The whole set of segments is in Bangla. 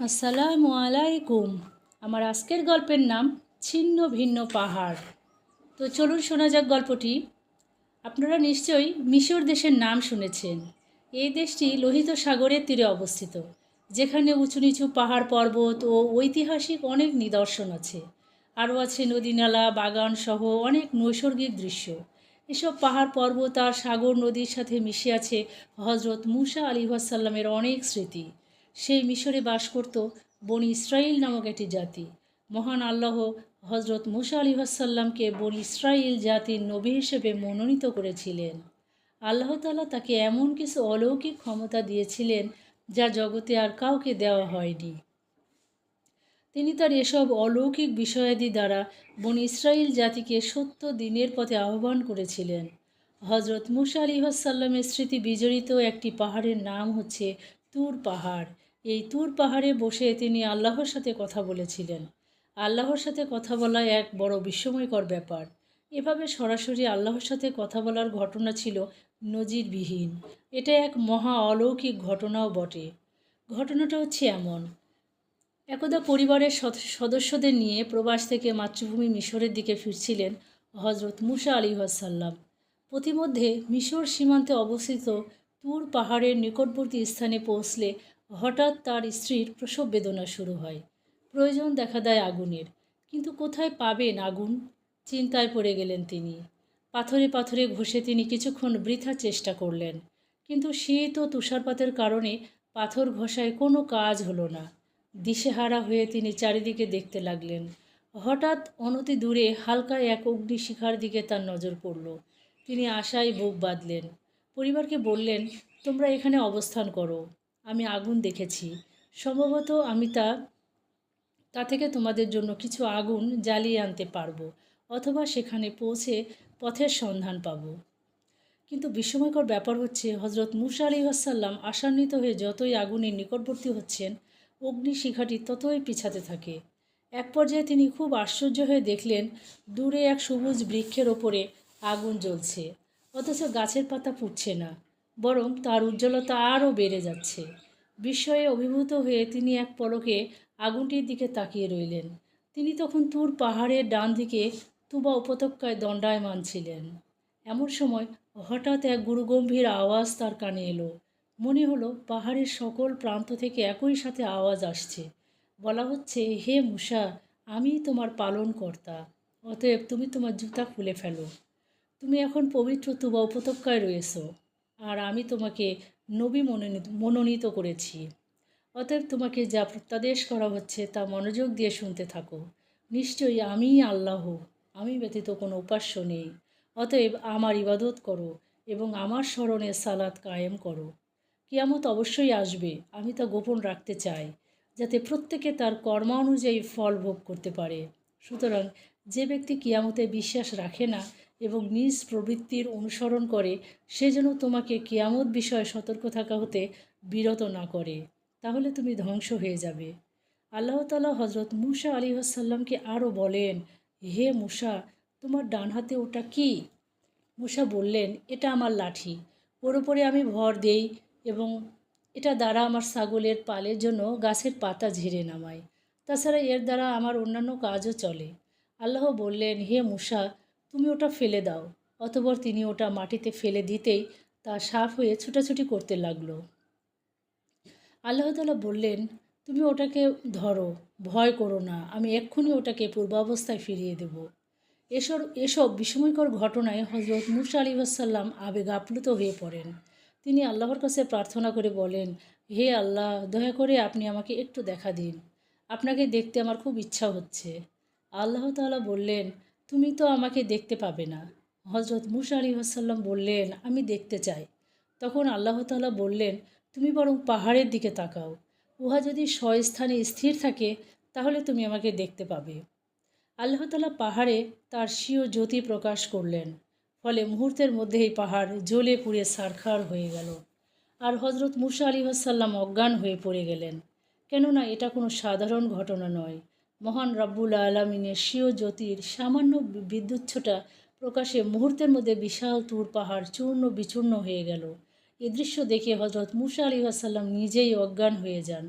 আসসালামু আলাইকুম। আমার আজকের গল্পের নাম ছিন্ন ভিন্ন পাহাড়। তো চলুন শোনা যাক গল্পটি। আপনারা নিশ্চয়ই মিশর দেশের নাম শুনেছেন। এই দেশটি লোহিত সাগরের তীরে অবস্থিত, যেখানে উঁচু নিচু পাহাড় পর্বত ও ঐতিহাসিক অনেক নিদর্শন আছে। আরও আছে নদী নালা বাগান সহ অনেক নৈসর্গিক দৃশ্য। এসব পাহাড় পর্বত আর সাগর নদীর সাথে মিশে আছে হজরত মুসা আলী ওয়াসাল্লামের অনেক স্মৃতি। সেই মিশরে বাস করত বনি ইসরাইল নামক একটি জাতি। মহান আল্লাহ হজরত মুসা আলী ওয়াসাল্লামকে বনি ইসরাইল জাতির নবী হিসেবে মনোনীত করেছিলেন। আল্লাহ তালা তাকে এমন কিছু অলৌকিক ক্ষমতা দিয়েছিলেন যা জগতে আর কাউকে দেওয়া হয়নি। তিনি তার এসব অলৌকিক বিষয়াদি দ্বারা বন ইসরাইল জাতিকে সত্য দিনের পথে আহ্বান করেছিলেন। হজরত মুসা আলী সাল্লামের স্মৃতি বিজড়িত একটি পাহাড়ের নাম হচ্ছে তুর পাহাড়। এই তুর পাহাড়ে বসে তিনি আল্লাহর সাথে কথা বলেছিলেন। আল্লাহর সাথে কথা বলা এক বড় বিস্ময়কর ব্যাপার। এভাবে সরাসরি আল্লাহর সাথে কথা বলার ঘটনা ছিল নজিরবিহীন। এটা এক মহা অলৌকিক ঘটনাও বটে। ঘটনাটা হচ্ছে এমন। একদা পরিবারের সদ- সদস্যদের নিয়ে প্রবাস থেকে মাতৃভূমি মিশরের দিকে ফিরছিলেন হজরত মুসা আলী সাল্লাম প্রতিমধ্যে মিশর সীমান্তে অবস্থিত তুর পাহাড়ের নিকটবর্তী স্থানে পৌঁছলে হঠাৎ তার স্ত্রীর প্রসব বেদনা শুরু হয়। প্রয়োজন দেখা দেয় আগুনের। কিন্তু কোথায় পাবেন আগুন? চিন্তায় পড়ে গেলেন তিনি। পাথরে পাথরে ঘষে তিনি কিছুক্ষণ বৃথা চেষ্টা করলেন। কিন্তু শীত ও তুষারপাতের কারণে পাথর ঘষায় কোনো কাজ হলো না। দিশেহারা হয়ে তিনি চারিদিকে দেখতে লাগলেন। হঠাৎ অনতি দূরে হালকা এক অগ্নিশিখার দিকে তার নজর পড়ল। তিনি আশায় বুক বাঁধলেন। পরিবারকে বললেন, তোমরা এখানে অবস্থান করো। আমি আগুন দেখেছি। সম্ভবত আমি তা তা থেকে তোমাদের জন্য কিছু আগুন জ্বালিয়ে আনতে পারব, অথবা সেখানে পৌঁছে পথের সন্ধান পাবো। কিন্তু বিস্ময়কর ব্যাপার হচ্ছে হজরত মুসা আলী আসাল্লাম আশান্বিত হয়ে যতই আগুনের নিকটবর্তী হচ্ছেন, অগ্নিশিখাটি ততই পিছাতে থাকে। এক পর্যায়ে তিনি খুব আশ্চর্য হয়ে দেখলেন, দূরে এক সবুজ বৃক্ষের ওপরে আগুন জ্বলছে, অথচ গাছের পাতা ফুটছে না। বরং তার উজ্জ্বলতা আরও বেড়ে যাচ্ছে। বিস্ময়ে অভিভূত হয়ে তিনি এক পলকে আগুনটির দিকে তাকিয়ে রইলেন। তিনি তখন তুর পাহাড়ের ডান দিকে তুবা উপত্যকায় দণ্ডায়মান ছিলেন। এমন সময় হঠাৎ এক গুরুগম্ভীর আওয়াজ তার কানে এলো। মনে হলো পাহাড়ের সকল প্রান্ত থেকে একই সাথে আওয়াজ আসছে। বলা হচ্ছে, হে মুসা আমি তোমার পালন কর্তা অতএব তুমি তোমার জুতা খুলে ফেলো। তুমি এখন পবিত্র তুবা উপত্যকায় রয়েছো। আর আমি তোমাকে নবী মনোনীত মনোনীত করেছি। অতএব তোমাকে যা প্রত্যাদেশ করা হচ্ছে তা মনোযোগ দিয়ে শুনতে থাকো। নিশ্চয়ই আমিই আল্লাহ, আমি ব্যতীত কোনো উপাস্য নেই। অতএব আমার ইবাদত করো এবং আমার স্মরণে সালাত কায়েম করো। কিয়ামত অবশ্যই আসবে, আমি তা গোপন রাখতে চাই, যাতে প্রত্যেকে তার কর্মানুযায়ী ফল ভোগ করতে পারে। সুতরাং যে ব্যক্তি কিয়ামতে বিশ্বাস রাখে না এবং নিজ প্রবৃত্তির অনুসরণ করে, সে যেন তোমাকে কেয়ামত বিষয়ে সতর্ক থাকা হতে বিরত না করে, তাহলে তুমি ধ্বংস হয়ে যাবে। আল্লাহ তালা হজরত মুসা আলী আসাল্লামকে আরও বলেন, হে মুসা, তোমার ডান হাতে ওটা কি? মুসা বললেন, এটা আমার লাঠি, ওর উপরে আমি ভর দেই এবং এটা দ্বারা আমার ছাগলের পালের জন্য গাছের পাতা ঝেড়ে নামাই তাছাড়া এর দ্বারা আমার অন্যান্য কাজও চলে। আল্লাহ বললেন, হে মুসা তুমি ওটা ফেলে দাও। অতপর তিনি ওটা মাটিতে ফেলে দিতেই তা সাফ হয়ে ছুটাছুটি করতে লাগল। আল্লাহতালা বললেন, তুমি ওটাকে ধরো, ভয় করো না, আমি এক্ষুনি ওটাকে পূর্বাবস্থায় ফিরিয়ে দেব। এসব এসব বিস্ময়কর ঘটনায় হজরত মুসা আলী আসাল্লাম আবেগ আপ্লুত হয়ে পড়েন। তিনি আল্লাহর কাছে প্রার্থনা করে বলেন, হে আল্লাহ, দয়া করে আপনি আমাকে একটু দেখা দিন। আপনাকে দেখতে আমার খুব ইচ্ছা হচ্ছে। আল্লাহ তাআলা বললেন তুমি তো আমাকে দেখতে পাবে না। হজরত মুসা আলী আসাল্লাম বললেন, আমি দেখতে চাই। তখন আল্লাহ তাআলা বললেন, তুমি বরং পাহাড়ের দিকে তাকাও। উহা যদি স্বস্থানে স্থির থাকে, তাহলে তুমি আমাকে দেখতে পাবে। আল্লাহ তালা পাহাড়ে তার স্বীয় জ্যোতি প্রকাশ করলেন। ফলে মুহূর্তের মধ্যেই পাহাড় জ্বলে পুড়ে সারখার হয়ে গেল। আর হজরত মুসা আলী আসাল্লাম অজ্ঞান হয়ে পড়ে গেলেন। কেননা এটা কোনো সাধারণ ঘটনা নয়। মহান রাব্বুল আলমিনের স্বীয় জ্যোতির সামান্য বিদ্যুচ্ছটা প্রকাশে মুহূর্তের মধ্যে বিশাল তুর পাহাড় চূর্ণ বিচূর্ণ হয়ে গেল। এ দৃশ্য দেখে হজরত মুসা আলী আসাল্লাম নিজেই অজ্ঞান হয়ে যান।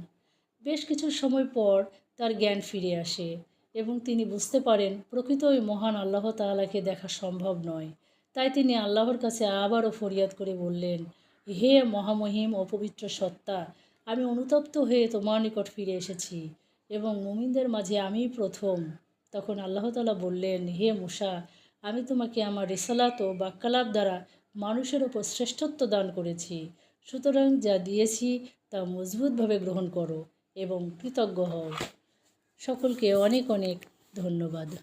বেশ কিছু সময় পর তার জ্ঞান ফিরে আসে এবং তিনি বুঝতে পারেন, প্রকৃত ওই মহান আল্লাহ তাআলাকে দেখা সম্ভব নয়। তাই তিনি আল্লাহর কাছে আবারও ফরিয়াদ করে বললেন, হে মহামহিম অপবিত্র সত্তা, আমি অনুতপ্ত হয়ে তোমার নিকট ফিরে এসেছি। এবং মুমিনদের মাঝে আমি প্রথম। তখন আল্লাহ তালা বললেন, হে মুসা, আমি তোমাকে আমার রেসালাত ও বাক্যালাপ দ্বারা মানুষের ওপর শ্রেষ্ঠত্ব দান করেছি। সুতরাং যা দিয়েছি তা মজবুতভাবে গ্রহণ করো এবং কৃতজ্ঞ হও। সকলকে অনেক অনেক ধন্যবাদ।